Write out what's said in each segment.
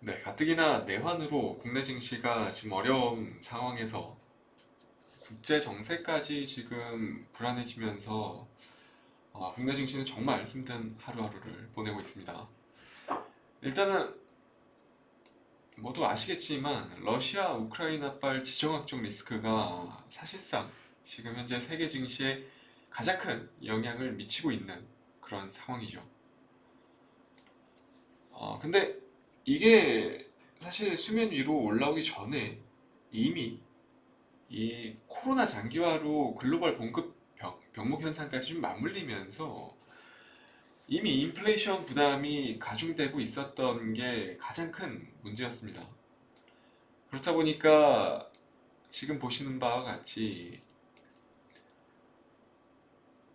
네, 가뜩이나 내환으로 국내 증시가 지금 어려운 상황에서 국제 정세까지 지금 불안해지면서 어, 국내 증시는 정말 힘든 하루하루를 보내고 있습니다. 일단은 모두 아시겠지만 러시아 우크라이나발 지정학적 리스크가 사실상 지금 현재 세계 증시에 가장 큰 영향을 미치고 있는 그런 상황이죠. 어, 근데 이게 사실 수면 위로 올라오기 전에 이미 이 코로나 장기화로 글로벌 공급 병, 병목 현상까지 좀 맞물리면서 이미 인플레이션 부담이 가중되고 있었던 게 가장 큰 문제였습니다. 그렇다 보니까 지금 보시는 바와 같이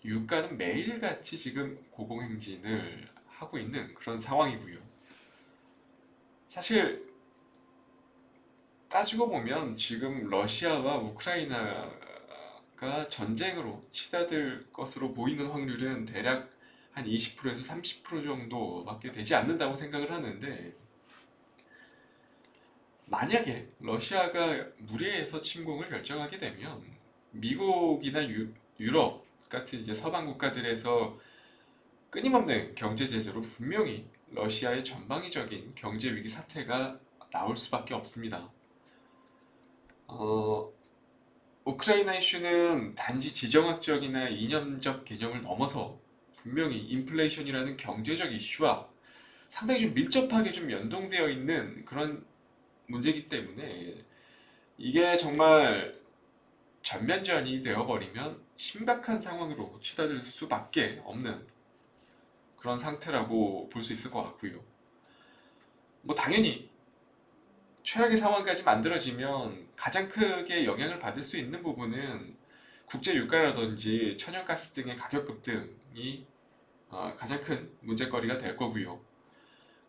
유가는 매일같이 지금 고공행진을 하고 있는 그런 상황이고요. 사실 따지고 보면 지금 러시아와 우크라이나가 전쟁으로 치닫을 것으로 보이는 확률은 대략 한 20%에서 30% 정도밖에 되지 않는다고 생각을 하는데 만약에 러시아가 무리해서 침공을 결정하게 되면 미국이나 유, 유럽 같은 이제 서방 국가들에서 끊임없는 경제 제재로 분명히 러시아의 전방위적인 경제 위기 사태가 나올 수밖에 없습니다. 어, 우크라이나 이슈는 단지 지정학적이나 이념적 개념을 넘어서 분명히 인플레이션이라는 경제적 이슈와 상당히 좀 밀접하게 좀 연동되어 있는 그런 문제이기 때문에 이게 정말 전면전이 되어버리면 심각한 상황으로 치닫을 수밖에 없는 그런 상태라고 볼 수 있을 것 같고요. 뭐 당연히 최악의 상황까지 만들어지면 가장 크게 영향을 받을 수 있는 부분은 국제 유가라든지 천연가스 등의 가격 급등이 어, 가장 큰 문제거리가 될 거고요.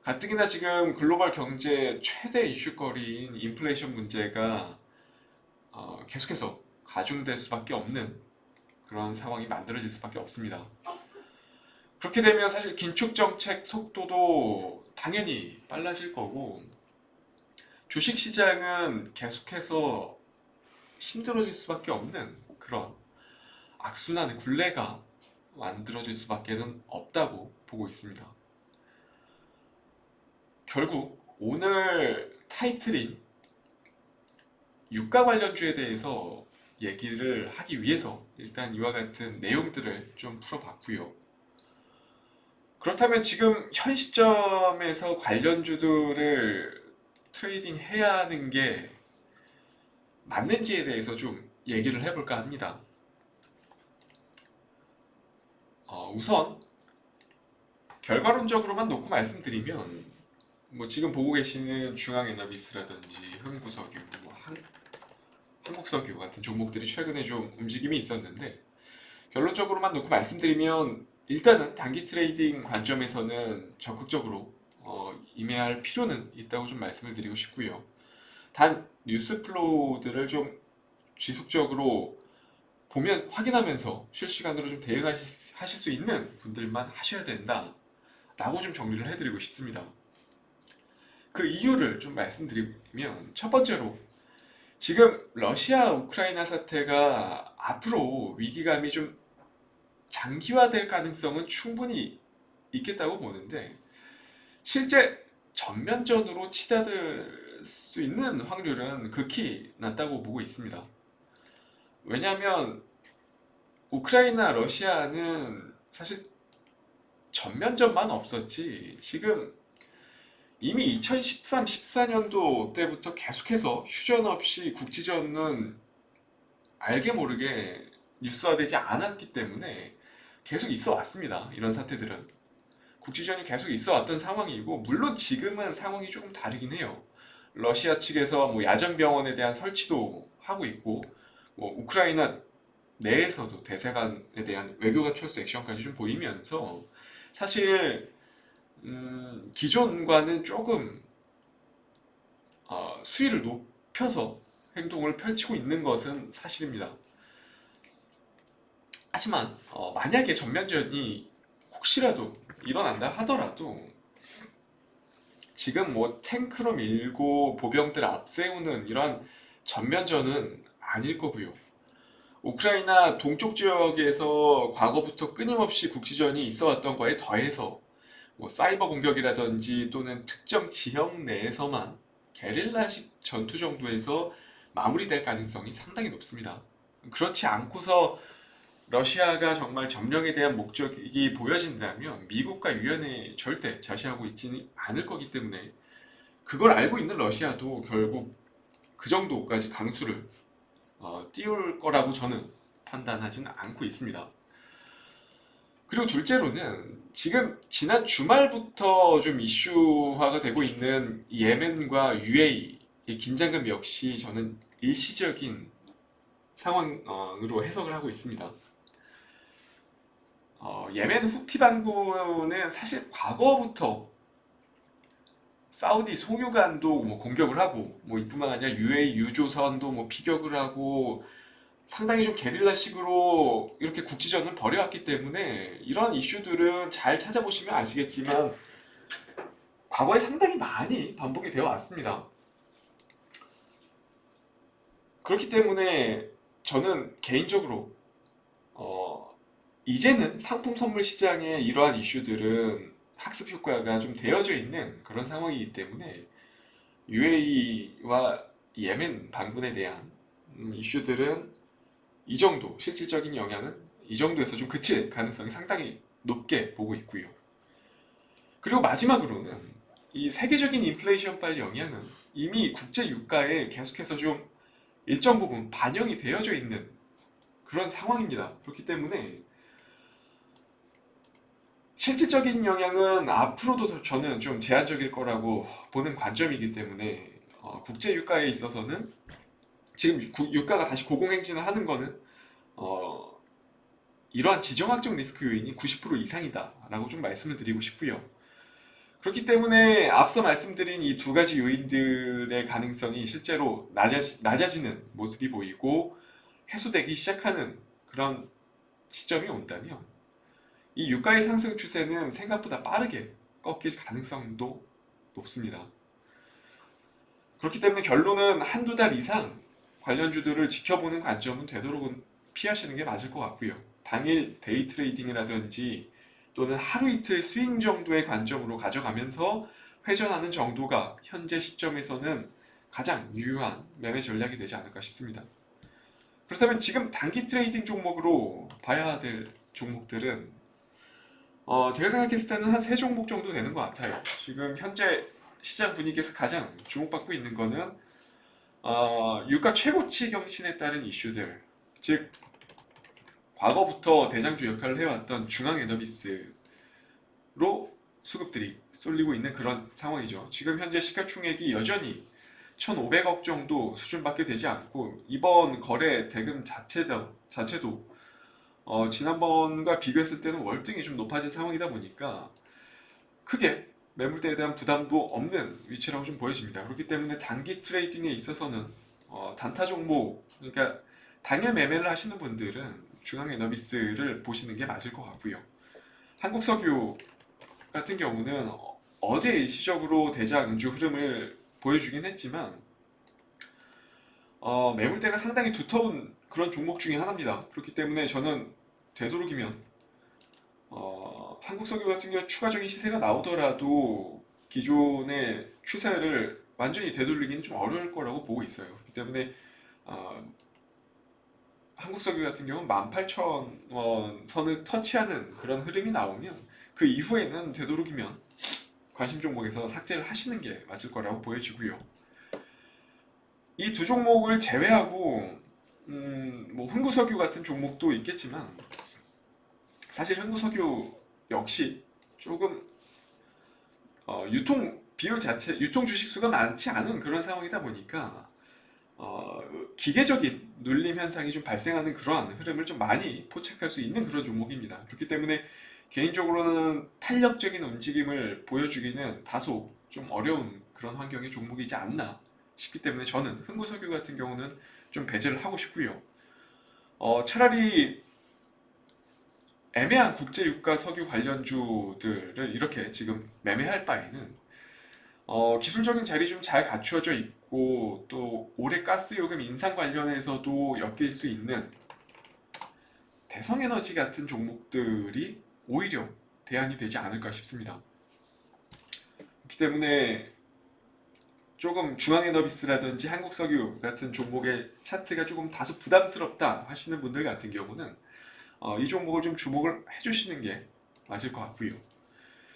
가뜩이나 지금 글로벌 경제 최대 이슈거리인 인플레이션 문제가 어, 계속해서 가중될 수밖에 없는 그런 상황이 만들어질 수밖에 없습니다. 그렇게 되면 사실 긴축 정책 속도도 당연히 빨라질 거고 주식 시장은 계속해서 힘들어질 수밖에 없는 그런 악순환의 굴레가 만들어질 수밖에는 없다고 보고 있습니다. 결국 오늘 타이틀인 유가 관련주에 대해서 얘기를 하기 위해서 일단 이와 같은 내용들을 좀 풀어봤고요. 그렇다면 지금 현 시점에서 관련주들을 트레이딩 해야 하는 게 맞는지에 대해서 좀 얘기를 해볼까 합니다. 어, 우선 결과론적으로만 놓고 말씀드리면 뭐 지금 보고 계시는 중앙에너비스라든지 흥구석유, 뭐 한, 한국석유 같은 종목들이 최근에 좀 움직임이 있었는데 결론적으로만 놓고 말씀드리면 일단은 단기 트레이딩 관점에서는 적극적으로 어, 임해할 필요는 있다고 좀 말씀을 드리고 싶고요. 단 뉴스 플로우들을 좀 지속적으로 보면 확인하면서 실시간으로 좀 대응하실 하실 수 있는 분들만 하셔야 된다 라고 좀 정리를 해드리고 싶습니다. 그 이유를 좀 말씀드리면 첫 번째로 지금 러시아 우크라이나 사태가 앞으로 위기감이 좀 장기화될 가능성은 충분히 있겠다고 보는데 실제 전면전으로 치닫을 수 있는 확률은 극히 낮다고 보고 있습니다. 왜냐하면 우크라이나 러시아는 사실 전면전만 없었지 지금 이미 2013, 14년도 때부터 계속해서 휴전 없이 국지전은 알게 모르게 뉴스화되지 않았기 때문에 계속 있어 왔습니다. 이런 사태들은. 국지전이 계속 있어 왔던 상황이고, 물론 지금은 상황이 조금 다르긴 해요. 러시아 측에서 뭐 야전 병원에 대한 설치도 하고 있고, 뭐 우크라이나 내에서도 대사관에 대한 외교관 철수 액션까지 좀 보이면서 사실 음, 기존과는 조금 어, 수위를 높여서 행동을 펼치고 있는 것은 사실입니다. 하지만 어, 만약에 전면전이 혹시라도 일어난다 하더라도 지금 뭐 탱크로 밀고 보병들 앞세우는 이런 전면전은 아닐 거고요. 우크라이나 동쪽 지역에서 과거부터 끊임없이 국지전이 있어 왔던 거에 더해서 뭐 사이버 공격이라든지 또는 특정 지역 내에서만 게릴라식 전투 정도에서 마무리될 가능성이 상당히 높습니다. 그렇지 않고서 러시아가 정말 점령에 대한 목적이 보여진다면 미국과 유엔에 절대 자시하고 있지는 않을 거기 때문에 그걸 알고 있는 러시아도 결국 그 정도까지 강수를 어, 띄울 거라고 저는 판단하지는 않고 있습니다. 그리고 둘째로는 지금 지난 주말부터 좀 이슈화가 되고 있는 예멘과 UAE의 긴장감 역시 저는 일시적인 상황으로 해석을 하고 있습니다. 어, 예멘 후티 반군은 사실 과거부터 사우디 송유관도 뭐 공격을 하고 뭐 이뿐만 아니라 UAE 유조선도 뭐 피격을 하고 상당히 좀 게릴라식으로 이렇게 국지전을 벌여왔기 때문에 이런 이슈들은 잘 찾아보시면 아시겠지만 과거에 상당히 많이 반복이 되어 왔습니다. 그렇기 때문에 저는 개인적으로 어, 이제는 상품 선물 시장의 이러한 이슈들은 학습 효과가 좀 되어져 있는 그런 상황이기 때문에 UAE와 예멘 반군에 대한 음, 이슈들은 이 정도 실질적인 영향은 이 정도에서 좀 그칠 가능성이 상당히 높게 보고 있고요. 그리고 마지막으로는 이 세계적인 인플레이션발 영향은 이미 국제 유가에 계속해서 좀 일정 부분 반영이 되어져 있는 그런 상황입니다. 그렇기 때문에 실질적인 영향은 앞으로도 저는 좀 제한적일 거라고 보는 관점이기 때문에 어, 국제 유가에 있어서는 지금 구- 유가가 다시 고공행진을 하는 거는 어, 이러한 지정학적 리스크 요인이 90% 이상이다라고 좀 말씀을 드리고 싶고요. 그렇기 때문에 앞서 말씀드린 이 두 가지 요인들의 가능성이 실제로 낮아지, 낮아지는 모습이 보이고 해소되기 시작하는 그런 시점이 온다면 이 유가의 상승 추세는 생각보다 빠르게 꺾일 가능성도 높습니다. 그렇기 때문에 결론은 한두 달 이상 관련주들을 지켜보는 관점은 되도록은 피하시는 게 맞을 것 같고요. 당일 데이 트레이딩이라든지 또는 하루 이틀 스윙 정도의 관점으로 가져가면서 회전하는 정도가 현재 시점에서는 가장 유효한 매매 전략이 되지 않을까 싶습니다. 그렇다면 지금 단기 트레이딩 종목으로 봐야 될 종목들은 어, 제가 생각했을 때는 한 세 종목 정도 되는 것 같아요. 지금 현재 시장 분위기에서 가장 주목받고 있는 거는 어, 유가 최고치 경신에 따른 이슈들, 즉 과거부터 대장주 역할을 해왔던 중앙 에너비스로 수급들이 쏠리고 있는 그런 상황이죠. 지금 현재 시가총액이 여전히 1,500억 정도 수준밖에 되지 않고 이번 거래 대금 자체도 자체도 어, 지난번과 비교했을 때는 월등히 좀 높아진 상황이다 보니까 크게 매물대에 대한 부담도 없는 위치라고 좀 보여집니다. 그렇기 때문에 단기 트레이딩에 있어서는 어, 단타 종목, 그러니까 당일 매매를 하시는 분들은 중앙에너비스를 보시는 게 맞을 것 같고요. 한국석유 같은 경우는 어- 어제 일시적으로 대장주 흐름을 보여주긴 했지만 어, 매물대가 상당히 두터운 그런 종목 중에 하나입니다. 그렇기 때문에 저는 되도록이면 어, 한국 석유 같은 경우 추가적인 시세가 나오더라도 기존의 추세를 완전히 되돌리기는 좀 어려울 거라고 보고 있어요. 그렇기 때문에 어, 한국 석유 같은 경우는 18,000원 선을 터치하는 그런 흐름이 나오면 그 이후에는 되도록이면 관심 종목에서 삭제를 하시는 게 맞을 거라고 보여지고요. 이 두 종목을 제외하고 음, 뭐 흥구석유 같은 종목도 있겠지만 사실 흥구석유 역시 조금 어, 유통 비율 자체, 유통 주식 수가 많지 않은 그런 상황이다 보니까 어, 기계적인 눌림 현상이 좀 발생하는 그러한 흐름을 좀 많이 포착할 수 있는 그런 종목입니다. 그렇기 때문에 개인적으로는 탄력적인 움직임을 보여주기는 다소 좀 어려운 그런 환경의 종목이지 않나 싶기 때문에 저는 흥구석유 같은 경우는 좀 배제를 하고 싶고요. 어, 차라리 애매한 국제 유가 석유 관련주들을 이렇게 지금 매매할 바에는 어, 기술적인 자리 좀 잘 갖추어져 있고 또 올해 가스 요금 인상 관련해서도 엮일 수 있는 대성에너지 같은 종목들이 오히려 대안이 되지 않을까 싶습니다. 그렇기 때문에 조금 중앙에너비스라든지 한국석유 같은 종목의 차트가 조금 다소 부담스럽다 하시는 분들 같은 경우는 어, 이 종목을 좀 주목을 해주시는 게 맞을 것 같고요.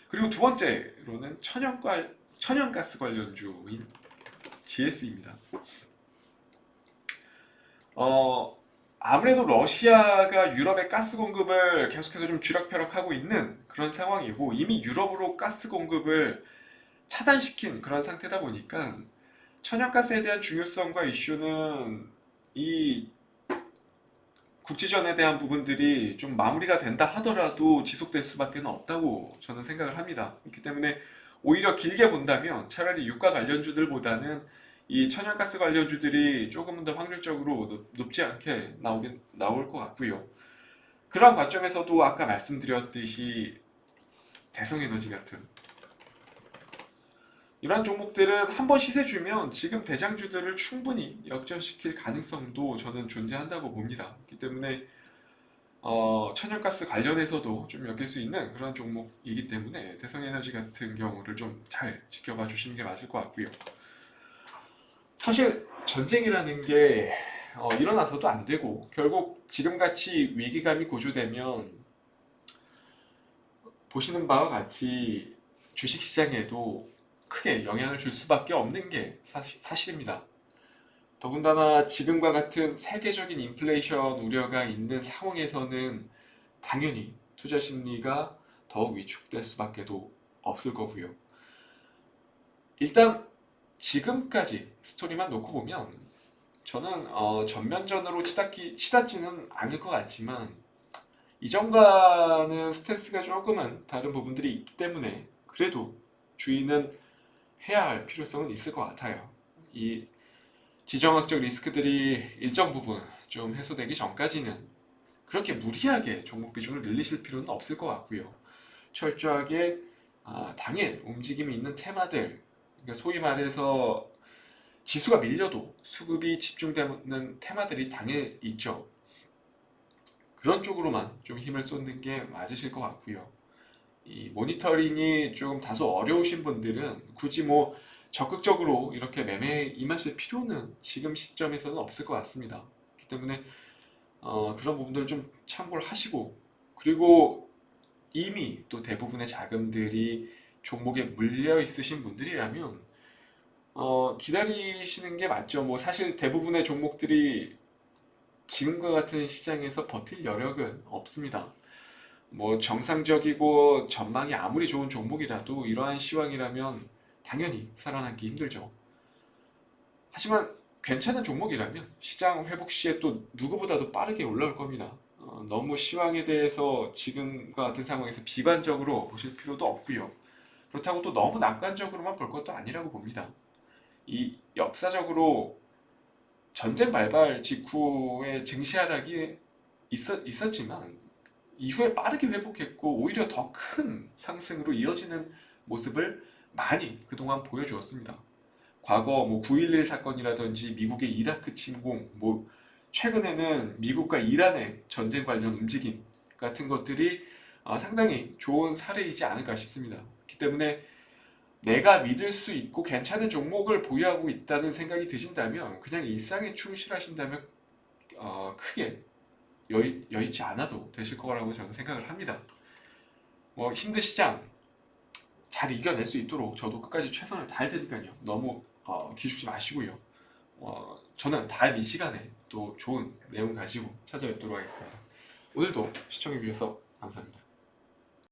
그리고 두 번째로는 천연가, 천연가스 관련주인 GS입니다. 어, 아무래도 러시아가 유럽의 가스 공급을 계속해서 좀 쥐락펴락하고 있는 그런 상황이고 이미 유럽으로 가스 공급을 차단시킨 그런 상태다 보니까 천연가스에 대한 중요성과 이슈는 이 국지전에 대한 부분들이 좀 마무리가 된다 하더라도 지속될 수밖에 없다고 저는 생각을 합니다. 그렇기 때문에 오히려 길게 본다면 차라리 유가 관련주들보다는 이 천연가스 관련주들이 조금 더 확률적으로 높- 높지 않게 나오긴 나올 것 같고요. 그런 관점에서도 아까 말씀드렸듯이 대성에너지 같은 이러한 종목들은 한 번 시세 주면 지금 대장주들을 충분히 역전시킬 가능성도 저는 존재한다고 봅니다. 그렇기 때문에 어, 천연가스 관련해서도 좀 엮일 수 있는 그런 종목이기 때문에 대성에너지 같은 경우를 좀 잘 지켜봐 주시는 게 맞을 것 같고요. 사실 전쟁이라는 게 어, 일어나서도 안 되고 결국 지금같이 위기감이 고조되면 보시는 바와 같이 주식시장에도 크게 영향을 줄 수밖에 없는 게 사실, 사실 입니다. 더군다나 지금과 같은 세계적인 인플레이션 우려가 있는 상황에서는 당연히 투자 심리가 더욱 위축될 수밖에도 없을 거고요. 일단 지금까지 스토리만 놓고 보면 저는 어, 전면전으로 치닫기, 치닫지는 않을 것 같지만 이전과는 스탠스가 조금은 다른 부분들이 있기 때문에 그래도 주의는 해야 할 필요성은 있을 것 같아요. 이 지정학적 리스크들이 일정 부분 좀 해소되기 전까지는 그렇게 무리하게 종목 비중을 늘리실 필요는 없을 것 같고요. 철저하게 아, 당일 움직임이 있는 테마들, 그러니까 소위 말해서 지수가 밀려도 수급이 집중되는 테마들이 당일 있죠. 그런 쪽으로만 좀 힘을 쏟는 게 맞으실 것 같고요. 이 모니터링이 조금 다소 어려우신 분들은 굳이 뭐 적극적으로 이렇게 매매에 임하실 필요는 지금 시점에서는 없을 것 같습니다. 그렇기 때문에 어, 그런 부분들을 좀 참고를 하시고 그리고 이미 또 대부분의 자금들이 종목에 물려 있으신 분들이라면 어, 기다리시는 게 맞죠. 뭐 사실 대부분의 종목들이 지금과 같은 시장에서 버틸 여력은 없습니다. 뭐 정상적이고 전망이 아무리 좋은 종목이라도 이러한 시황이라면 당연히 살아남기 힘들죠. 하지만 괜찮은 종목이라면 시장 회복 시에 또 누구보다도 빠르게 올라올 겁니다. 어, 너무 시황에 대해서 지금과 같은 상황에서 비관적으로 보실 필요도 없고요. 그렇다고 또 너무 낙관적으로만 볼 것도 아니라고 봅니다. 이 역사적으로 전쟁 발발 직후에 증시 하락이 있었, 있었지만 이후에 빠르게 회복했고 오히려 더 큰 상승으로 이어지는 모습을 많이 그동안 보여주었습니다. 과거 뭐 9.11 사건이라든지 미국의 이라크 침공, 뭐 최근에는 미국과 이란의 전쟁 관련 움직임 같은 것들이 아, 상당히 좋은 사례이지 않을까 싶습니다. 그렇기 때문에 내가 믿을 수 있고 괜찮은 종목을 보유하고 있다는 생각이 드신다면 그냥 일상에 충실하신다면 어, 크게 여의, 여의치 않아도 되실 거라고 저는 생각을 합니다. 뭐 힘드시장 잘 이겨낼 수 있도록 저도 끝까지 최선을 다할 테니까요. 너무 어, 기죽지 마시고요. 어, 저는 다음 이 시간에 또 좋은 내용 가지고 찾아뵙도록 하겠습니다. 오늘도 시청해 주셔서 감사합니다.